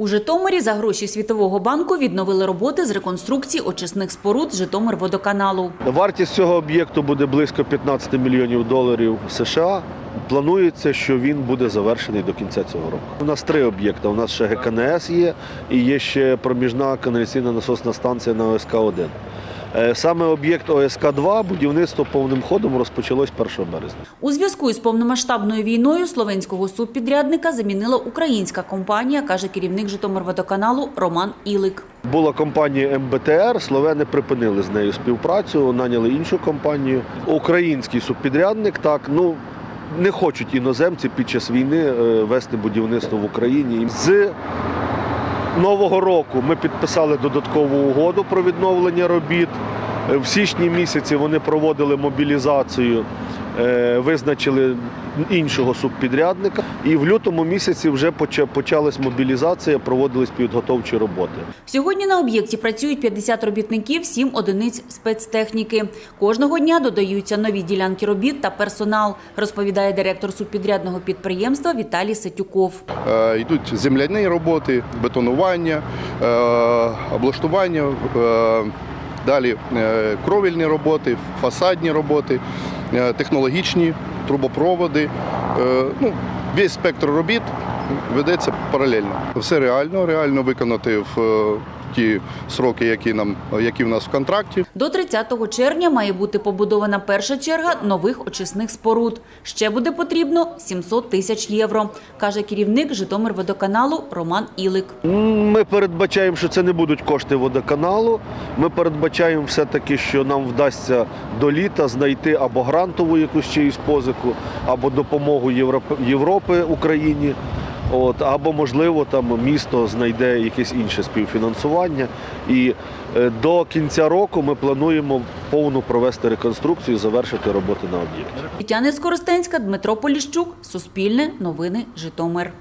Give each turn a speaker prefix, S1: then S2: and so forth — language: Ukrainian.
S1: У Житомирі за гроші Світового банку відновили роботи з реконструкції очисних споруд Житомир-водоканалу.
S2: Вартість цього об'єкту буде близько 15 мільйонів доларів США. Планується, що він буде завершений до кінця цього року. У нас три об'єкти. У нас ще ГКНС є і є ще проміжна каналізаційна насосна станція на ОСК-1. Е, Саме об'єкт ОСК-2 будівництво повним ходом розпочалось 1 березня.
S1: У зв'язку із повномасштабною війною словенського субпідрядника замінила українська компанія, каже керівник Житомирводоканалу Роман Ілик.
S2: Була компанія МБТР, словени припинили з нею співпрацю, наняли іншу компанію. Український субпідрядник так, ну не хочуть іноземці під час війни е, вести будівництво в Україні. З нового року ми підписали додаткову угоду про відновлення робіт. Е, В січні місяці вони проводили мобілізацію, визначили іншого субпідрядника. І в лютому місяці вже поча- почалась мобілізація, проводились підготовчі роботи.
S1: Сьогодні на об'єкті працюють 50 робітників, 7 одиниць спецтехніки. Кожного дня додаються нові ділянки робіт та персонал, розповідає директор субпідрядного підприємства Віталій Сетюков.
S3: Е, Йдуть земляні роботи, бетонування, е, облаштування, е, далі е, кровельні роботи, фасадні роботи, е, технологічні трубопроводи. Е, Ну, весь спектр робіт ведеться паралельно. Все реально, реально виконати в е, ті сроки, які нам які в нас в контракті.
S1: До 30 червня має бути побудована перша черга нових очисних споруд. Ще буде потрібно 700 тисяч євро, каже керівник Житомирводоканалу Роман Ілик.
S2: Ми передбачаємо, що це не будуть кошти водоканалу. Ми передбачаємо все-таки, що нам вдасться до літа знайти або грантову якусь чиюсь позику, або допомогу Європи, Європи Україні. От, або, можливо, там місто знайде якесь інше співфінансування. І е, до кінця року ми плануємо повну провести реконструкцію завершити роботи на об'єкті.
S1: Тетяна Скоростенська, Дмитро Поліщук, Суспільне, Новини, Житомир.